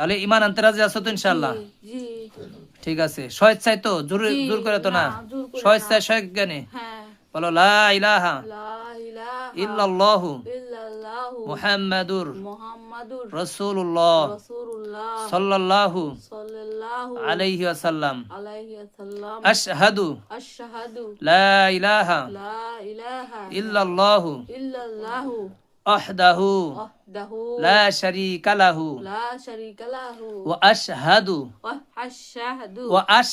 তাহলে ইমান আনতে রাজি আছো তো ইনশাল্লাহ ঠিক আছে। স্বেচ্ছায় তো? জোর জোর করে তো না? স্বেচ্ছায় সজ্ঞানে হ্যাঁ। বলো লা ইলাহা ইল্লাল্লাহু মুহাম্মাদুর মুহাম্মাদুর রাসূলুল্লাহ রাসূলুল্লাহ সাল্লাল্লাহু সাল্লাল্লাহু আলাইহি ওয়াসাল্লাম। আলাইহি ওয়াসাল্লাম। আশহাদু আশহাদু। লা ইলাহা লা ইলাহা ইল্লাল্লাহু ইল্লাল্লাহু লাহু ওয়া আশহাদু ওয়া আশহাদু ওয়া আশ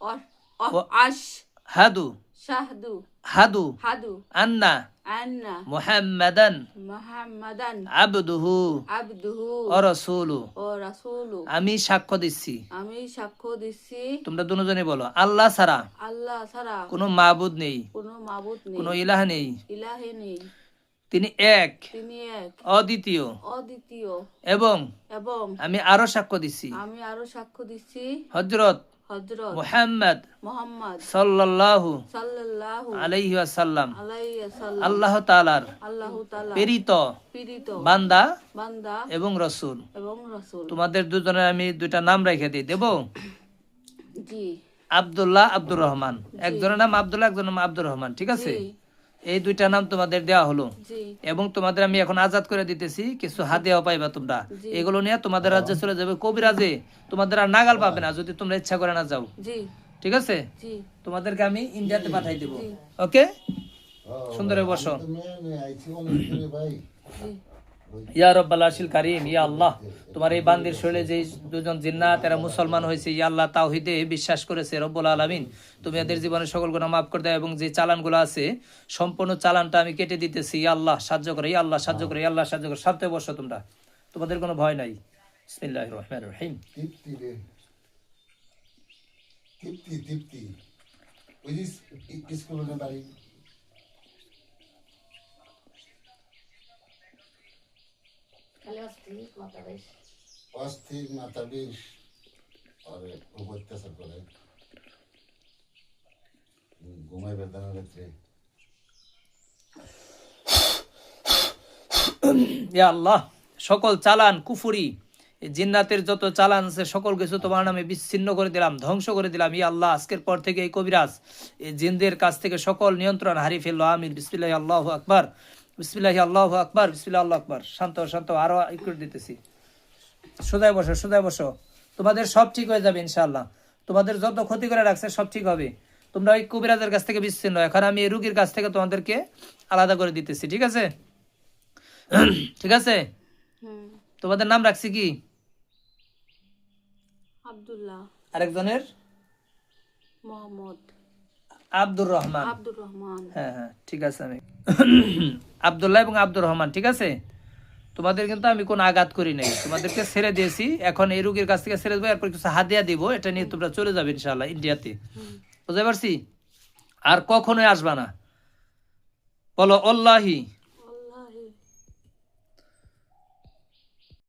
ওয়া আশহাদু হাদু হাদু হাদু আন্না আন্না মুহাম্মাদান মুহাম্মাদান আবদুহু আবদুহু ওয়া রাসূলু ও রাসূলু আমি সাক্ষ্য দিচ্ছি আমি সাক্ষ্য দিচ্ছি তোমরা দুজনে বলো আল্লাহ ছাড়া আল্লাহ ছাড়া কোনো মাবুদ নেই কোনো মাবুদ নেই কোনো ইলাহ নেই। ইলাহে নেই। তিনি এক তিনি এক অদ্বিতীয় অদ্বিতীয় এবং এবং আমি আরও সাক্ষ্য দিচ্ছি আমি আরও সাক্ষ্য দিচ্ছি হজরত হযরত মুহাম্মদ মুহাম্মদ সাল্লাল্লাহু সাল্লাল্লাহু আলাইহি ওয়াসাল্লাম। আলাইহি ওয়াসাল্লাম। আল্লাহ তাআলার আল্লাহ তাআলা প্রেরিত পীড়িত বান্দা বান্দা এবং রসুল। এবং রাসূল। তোমাদের দুজনের আমি দুইটা নাম রেখে দিই। দেব? জি। আব্দুল্লাহ আব্দুর রহমান। একজনের নাম আব্দুল্লাহ একজনের নাম আব্দুর রহমান। ঠিক আছে? এই দুইটা নাম তোমাদের দেওয়া হলো। এবং তোমাদের আমি এখন আজাদ করে দিতেছি কিছু হাদিয়াও পাইবা তোমরা। এগুলো নিয়ে তোমাদের রাজ্যে চলে যাবে। কবিরাজে তোমাদের আর নাগাল পাবে না যদি তোমরা ইচ্ছা করে না যাও। ঠিক আছে? তোমাদেরকে আমি ইন্ডিয়াতে পাঠাই দিব। ওকে? সুন্দরে বসো। ইয়া রব্বাল আরশিল কারীম, ইয়া আল্লাহ, তোমার এই বান্দির শরীরে যে দুজন জিন্নাত, এরা মুসলমান হয়েছে, ইয়া আল্লাহ, তাওহীদে বিশ্বাস করেছে, রব্বুল আলামিন। তুমি এদের জীবনে সকল গুনাহ মাফ করে দাও এবং যে চালানগুলো আছে, সম্পূর্ণ চালানটা আমি কেটে দিতেছি, ইয়া আল্লাহ, সাহায্য করে, ইয়া আল্লাহ, সাহায্য করে, ইয়া আল্লাহ, সাহায্য করে সপ্তাহে বসো তোমরা। তোমাদের কোনো ভয় নাই। বিসমিল্লাহির রহমানির রহিম। তৃপ্তি তৃপ্তি ওই অস্থির মাথা বিষ আর অত্যাচার করে। ঘুমাই ইয়া আল্লাহ সকল চালান কুফুরি এই জিন্নাতের যত চালান আছে সকল কিছু তোমার নামে বিচ্ছিন্ন করে দিলাম ধ্বংস করে দিলাম। ইয়া আল্লাহ আজকের পর থেকে এই কবিরাজ এই জিনদের কাছ থেকে সকল নিয়ন্ত্রণ হারিয়ে ফেলল। আমির বিসমিল্লাহ আল্লাহ আকবার। বিসমিল্লাহ আল্লাহ আকবার বিসমিল্লাহ আল্লাহ আকবার শান্ত শান্ত আরও একটু দিতেছি। সোজায় বসো সোজায় বসো। তোমাদের সব ঠিক হয়ে যাবে ইনশাআল্লাহ। তোমাদের যত ক্ষতি করে রাখছে সব ঠিক হবে। তোমরা ওই কবিরাজের কাছ থেকে বিচ্ছিন্ন। এখন আমি এই রুগীর কাছ থেকে তোমাদেরকে আলাদা করে দিতেছি ঠিক আছে? ঠিক আছে? তোমাদের নাম রাখছি কি? আব্দুল্লাহ। আরেকজনের? মোহাম্মদ। আব্দুর রহমান। আব্দুর রহমান। হ্যাঁ হ্যাঁ ঠিক আছে আমি। আব্দুল্লাহ এবং আব্দুর রহমান, ঠিক আছে? তোমাদের কিন্তু আমি কোনো আঘাত করি নাই। তোমাদেরকে ছেড়ে দিয়েছি। এখন এই রুগীর কাছ থেকে ছেড়ে দেবো, এরপর কিছু হাদিয়া দিব। এটা নিয়ে তোমরা চলে যাবে ইনশাল্লাহ ইন্ডিয়াতে। বুঝতে পারছি? আর কখনোই আসবা না। বলো অল্লাহি